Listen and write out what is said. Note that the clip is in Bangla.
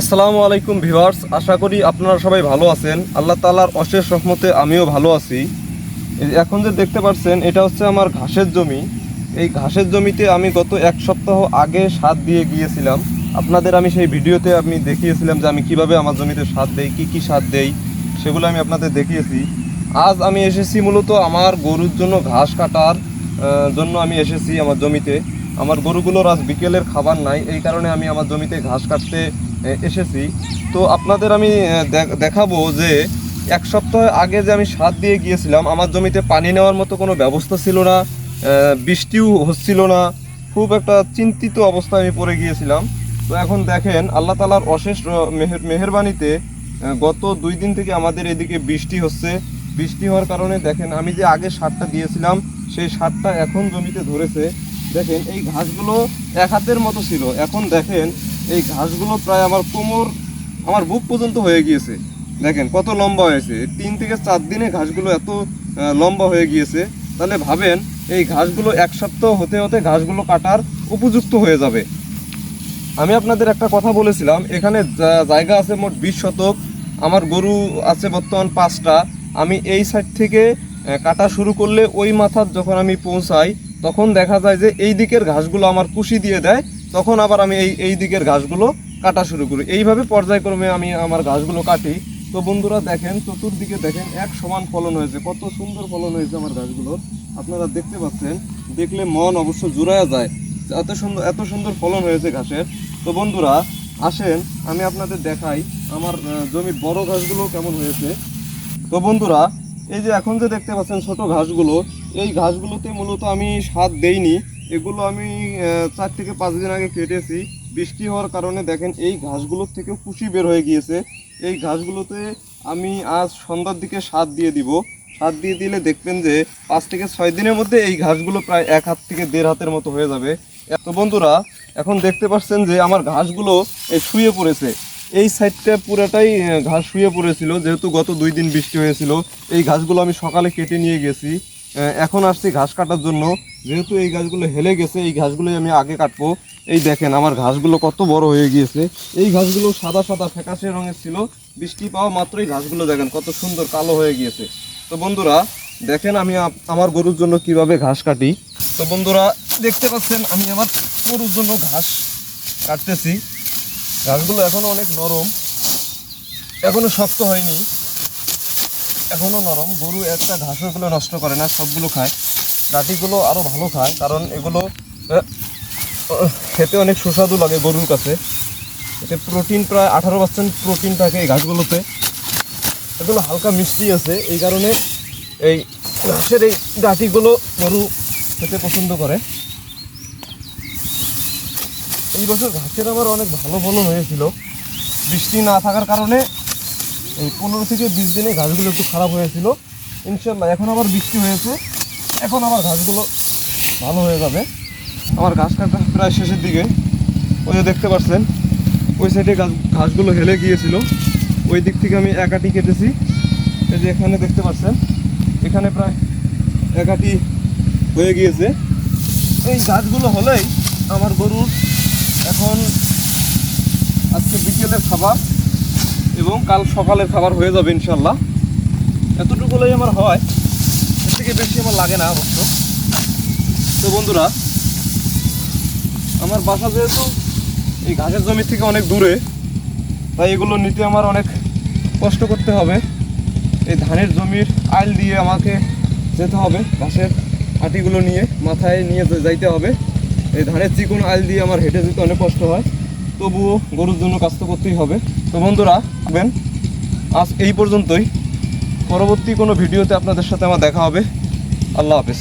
আসসালামু আলাইকুম ভিভার্স আশা করি আপনারা সবাই ভালো আছেন। আল্লাহ তালার অশেষ রহমতে আমিও ভালো আছি। এখন যে দেখতে পাচ্ছেন, এটা হচ্ছে আমার ঘাসের জমি। এই ঘাসের জমিতে আমি গত এক সপ্তাহ আগে সার দিয়ে গিয়েছিলাম। আপনাদের আমি সেই ভিডিওতে আমি দেখিয়েছিলাম যে আমি কীভাবে আমার জমিতে সার দেই, কি কি সার দেই, সেগুলো আমি আপনাদের দেখিয়েছি। আজ আমি এসেছি মূলত আমার গরুর জন্য ঘাস কাটার জন্য আমি এসেছি আমার জমিতে। আমার গরুগুলোর আজ বিকেলের খাবার নাই, এই কারণে আমি আমার জমিতে ঘাস কাটতে এসেছি। তো আপনাদের আমি দেখ- দেখাবো যে এক সপ্তাহ আগে যে আমি সার দিয়ে গিয়েছিলাম, আমার জমিতে পানি নেওয়ার মতো কোনো ব্যবস্থা ছিল না বৃষ্টিও হচ্ছিল না, খুব একটা চিন্তিত অবস্থায় আমি পড়ে গিয়েছিলাম। তো এখন দেখেন, আল্লাহ তালার অশেষ মেহের, মেহেরবানিতে গত দুই দিন থেকে আমাদের এদিকে বৃষ্টি হচ্ছে। বৃষ্টি হওয়ার কারণে দেখেন, আমি যে আগে সারটা দিয়েছিলাম, সেই সারটা এখন জমিতে ধরেছে। দেখেন, এই ঘাসগুলো এক হাতের মতো ছিল। এখন দেখেন এই ঘাসগুলো প্রায় আমার কোমর, আমার বুক পর্যন্ত হয়ে গিয়েছে। দেখেন কত লম্বা হয়েছে। তিন থেকে চার দিনে ঘাসগুলো এত লম্বা হয়ে গিয়েছে। তাহলে ভাবেন, এই ঘাসগুলো এক সপ্তাহ হতে হতে ঘাসগুলো কাটার উপযুক্ত হয়ে যাবে। আমি আপনাদের একটা কথা বলেছিলাম, এখানে জায়গা আছে মোট বিশ শতক, আমার গরু আছে বর্তমান পাঁচটা। আমি এই সাইড থেকে কাটা শুরু করলে ওই মাথার যখন আমি পৌঁছাই, তখন দেখা যায় যে এই দিকের ঘাসগুলো আমার কুশি দিয়ে দেয় তখন আবার আমি এই এই দিকের ঘাসগুলো কাটা শুরু করি। এইভাবে পর্যায়ক্রমে আমি আমার ঘাসগুলো কাটি। তো বন্ধুরা দেখেন, চতুর্দিকে দেখেন, এক সমান ফলন হয়েছে। কত সুন্দর ফলন হয়েছে আমার ঘাসগুলোর। আপনারা দেখতে পাচ্ছেন, দেখলে মন অবশ্য জুড়ায়া যায় এত সুন্দর এত সুন্দর ফলন হয়েছে ঘাসের। তো বন্ধুরা, আসেন, আমি আপনাদের দেখাই আমার জমির বড় ঘাসগুলো কেমন হয়েছে। তো বন্ধুরা, এই যে এখন যে দেখতে পাচ্ছেন ছোট ঘাসগুলো, এই ঘাসগুলোতে মূলত আমি সার দেইনি। এগুলো আমি চার থেকে পাঁচ দিন আগে কেটেছি। বৃষ্টি হওয়ার কারণে দেখেন, এই ঘাসগুলোর থেকে কুশি বের হয়ে গিয়েছে। এই ঘাসগুলোতে আমি আজ সন্ধ্যার দিকে সার দিয়ে দিব। সার দিয়ে দিলে দেখবেন যে পাঁচ থেকে ছয় দিনের মধ্যে এই ঘাসগুলো প্রায় এক হাত থেকে দেড় হাতের মতো হয়ে যাবে। তো বন্ধুরা, এখন দেখতে পাচ্ছেন যে আমার ঘাসগুলো শুয়ে পড়েছে। এই সাইডটা পুরোটাই ঘাস শুয়ে পড়েছিল, যেহেতু গত দুই দিন বৃষ্টি হয়েছিল। এই ঘাসগুলো আমি সকালে কেটে নিয়ে গেছি। এখন আসছি ঘাস কাটার জন্য। যেহেতু এই ঘাসগুলো হেলে গেছে, এই ঘাসগুলোই আমি আগে কাটবো। এই দেখেন, আমার ঘাসগুলো কত বড় হয়ে গিয়েছে। এই ঘাসগুলো সাদা সাদা ফ্যাকাশে রঙের ছিল। বৃষ্টি পাওয়া মাত্রই ঘাসগুলো দেখেন, কত সুন্দর কালো হয়ে গিয়েছে। তো বন্ধুরা, দেখেন আমি আমার গরুর জন্য কীভাবে ঘাস কাটি। তো বন্ধুরা, দেখতে পাচ্ছেন, আমি আমার গরুর জন্য ঘাস কাটতেছি। ঘাসগুলো এখনও অনেক নরম। এখনও শক্ত হয়নি। এখনও নরম। গরু একটা ঘাসও এগুলো নষ্ট করে না, সবগুলো খায়। ডাটিগুলো আরও ভালো খায়, কারণ এগুলো খেতে অনেক সুস্বাদু লাগে গরুর কাছে। এতে প্রোটিন প্রায় আঠারো পার্সেন্ট প্রোটিন থাকে এই ঘাসগুলোতে। এগুলো হালকা মিষ্টি আছে, এই কারণে এই ঘাসের এই ডাটিগুলো গরু খেতে পছন্দ করে। এই বছর ঘাসের আমার অনেক ভালো ফলন হয়েছিল। বৃষ্টি না থাকার কারণে এই পনেরো থেকে বিশ দিনে ঘাসগুলো একটু খারাপ হয়েছিল। ইনশাল্লাহ, এখন আবার বৃষ্টি হয়েছে। এখন আবার ঘাসগুলো ভালো হয়ে যাবে। আমার ঘাস কাটা প্রায় শেষের দিকে। ওই যে দেখতে পাচ্ছেন, ওই সাইডে ঘাস, ঘাসগুলো হেলে গিয়েছিল। ওই দিক থেকে আমি একাটি কেটেছি। এই যে এখানে দেখতে পাচ্ছেন, এখানে প্রায় একাটি হয়ে গিয়েছে। এই গাছগুলো হলেই আমার গরুর এখন আজকে বিকেলের খাবার। এবং কাল সকালের খাবার হয়ে যাবে ইনশাল্লাহ এতটুকু হলেই আমার হয়। এর থেকে বেশি আমার লাগে না অবশ্য। তো বন্ধুরা, আমার বাসা যেহেতু এই ঘাসের জমি থেকে অনেক দূরে, তাই এগুলো নিতে আমার অনেক কষ্ট করতে হবে। এই ধানের জমির আইল দিয়ে আমাকে যেতে হবে ঘাসের আটিগুলো নিয়ে, মাথায় নিয়ে যাইতে হবে। এই ধানের চিকন আইল দিয়ে আমার হেঁটে যেতে অনেক কষ্ট হয়। তবুও গরুর জন্য কাজ তো করতেই হবে। তো বন্ধুরা দেখবেন আজ এই পর্যন্তই। পরবর্তী কোনো ভিডিওতে আপনাদের সাথে আমার দেখা হবে। আল্লাহ হাফেজ।